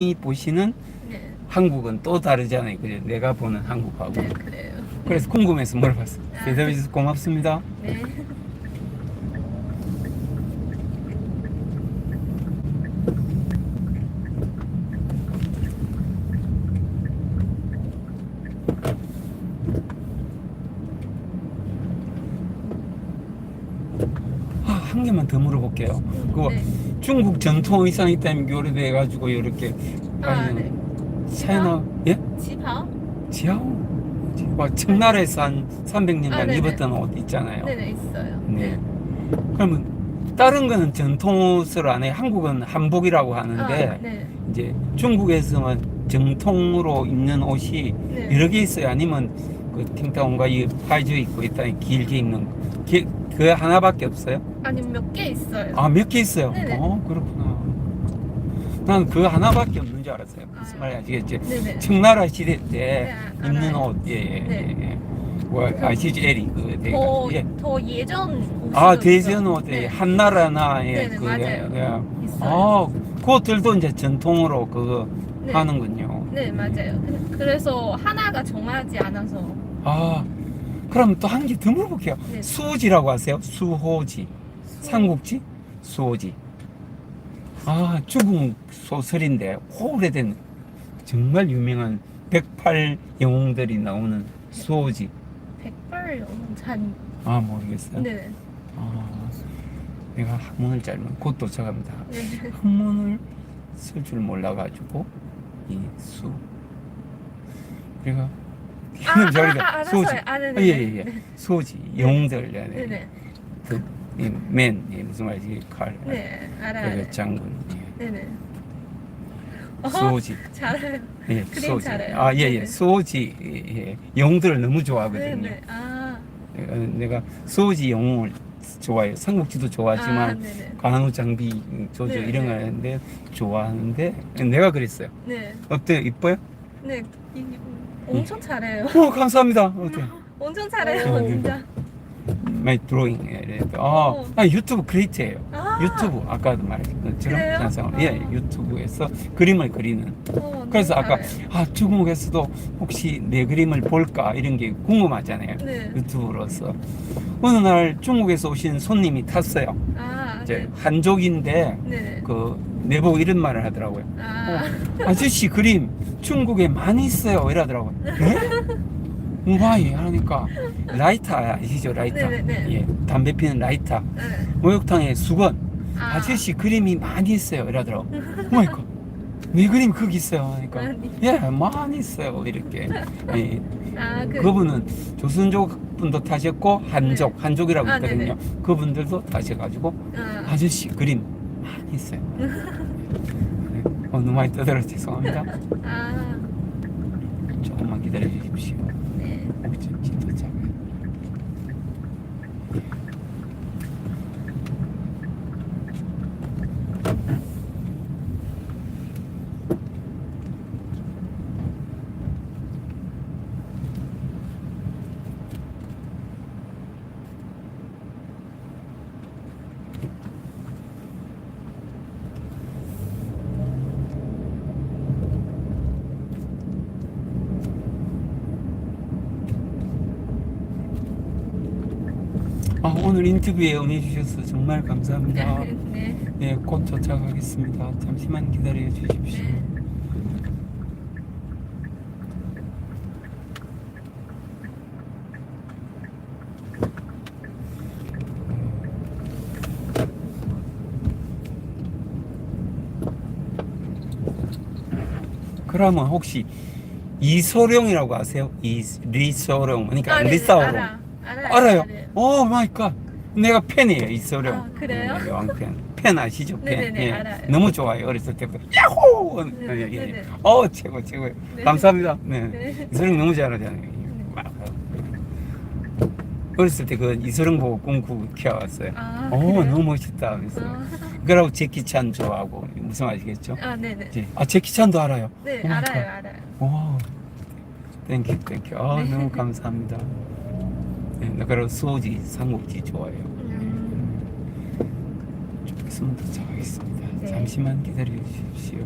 이 보시는 네, 한국은 또 다르잖아요. 그죠? 내가 보는 한국하고. 네 그래요. 그래서 궁금해서 물어봤어요. 대답해 주셔서 고맙습니다. 네. 아, 한 개만 더 물어볼게요. 그거 네. 중국 전통 의상이 있다면 교류돼 가지고 이렇게 아, 네. 차이나 예? 지파? 지하오. 막 청나라에서 한 300년간 아, 네네. 입었던 옷 있잖아요. 네네 있어요. 네. 그러면 다른 거는 전통 옷을 안 해. 한국은 한복이라고 하는데 아, 네. 이제 중국에서는 정통으로 입는 옷이 네. 여러 개 있어요. 아니면 그 팅타온가 이 파이저 입고 있다니 길게 입는 거. 기- 그 하나밖에 없어요? 아니 몇 개 있어요. 아 몇 개 있어요. 네네. 어 그렇구나. 난 그 하나밖에 없는 줄 알았어요. 무슨 아. 말인지 아시겠지? 네네. 청나라 시대 때 네, 입는 알아요. 옷, 예, 예, 네. 예, 예. 뭐 아시죠, 에리 그 되게 더, 예. 더 예전 옷이 아 대전 옷에 네. 한나라나 예, 네네, 그 맞아요. 예. 있어요. 아, 그것들도 이제 전통으로 그거 네. 하는군요. 네 맞아요. 그- 그래서 하나가 정하지 않아서 아, 그럼 또 한 개 더 물어볼게요. 네. 수호지라고 하세요? 수호지. 삼국지? 수호지. 아, 중국 소설인데 오래된 정말 유명한 108 영웅들이 나오는 수호지. 백발 영웅 잔. 아, 모르겠어요. 네. 아, 내가 학문을 잘못 곧 도착합니다. 네. 학문을 쓸 줄 몰라가지고 이 수. 내가 아, 이런 아, 저리가 아, 알았어요. 수호지. 아, 네네. 아, 예, 예, 예. 수호지. 영웅들. 네, 네. 네네. 그, 이 맨, 이 무슨 말이지? 칼. 네 알아요. 그 장군. 예. 네네. 어, 수호지. 잘해요. 예, 그림 수호지. 잘해요. 아, 예, 예. 네네. 수호지. 예, 예. 영웅들을 너무 좋아하거든요. 네네. 아. 내가, 내가 수호지 영웅을 좋아해요. 삼국지도 좋아하지만 아, 네네. 관우 장비 조조 네, 이런 거 네. 하는데 좋아하는데 내가 그랬어요. 네. 어때요? 이뻐요? 네. 이- 엄청 잘해요. 어, 감사합니다. 엄청 잘해요, 어, 진짜. 마이 드로잉. 아, 어. 아, 유튜브 크리에이터예요. 아, 유튜브 아까도 말했던 것처럼. 예 유튜브에서 그림을 그리는 어, 그래서 너무 아까 잘해요. 아 중국에서도 혹시 내 그림을 볼까 이런 게 궁금하잖아요 네. 유튜브로서 어느 날 중국에서 오신 손님이 탔어요 아, 이제 네. 한족인데 네네. 그 내보고 이런 말을 하더라고요. 아, 아저씨 그림 중국에 많이 있어요. 이러더라고요. 네? 우와이 하니까 라이터 아시죠? 라이터. 네네네. 예 담배 피는 라이터. 네. 목욕탕에 수건. 아, 아저씨 그림이 많이 있어요. 이러더라고. 그러니까 내 그림 거기 있어요. 하니까 많이. 예 많이 있어요. 이렇게. 예, 아, 그, 그분은 조선족 분도 타셨고 한족 한족이라고 아, 있거든요. 그분들도 타셔가지고 아, 아저씨 그림 많이 있어요. 네. 어, 너무 많이 떠들어 죄송합니다. 아, 조금만 기다려 주십시오 네. 목적지 도착 아, 오늘 인터뷰에 응해주셔서 정말 감사합니다 네. 네, 곧 도착하겠습니다. 잠시만 기다려 주십시오. 네. 그러면 혹시 이소룡이라고 아세요? 이 리소룡, 그러니까 아, 네 네. 리사오룡. 알아. 알아요? 알아요. 오 마이 갓. 내가 팬이에요, 이소룡. 아, 그래요? 네, 왕팬. 팬 아시죠? 팬. 네네네, 예. 알아요. 너무 좋아요. 어렸을 때부터. 야호! 네, 예, 예. 네네. 어, 최고, 최고예요. 네. 감사합니다. 네. 네. 이소룡 너무 잘하잖아요. 막. 어렸을 때 그 이소룡 보고 꿈꾸 키워왔어요. 아, 오, 그래요? 너무 멋있다. 하면서. 아, 그러고 제키 찬 좋아하고 무슨 말이겠죠? 아, 네네. 이제 아 제키 찬도 알아요. 네, 오 갓. 알아요, 알아요. 와, 땡큐 땡큐. 아 네. 너무 감사합니다. 네, 나 그리고 수호지 삼국지 좋아해요. 음, 좀 있으면 도착하겠습니다. 네. 잠시만 기다려 주십시오.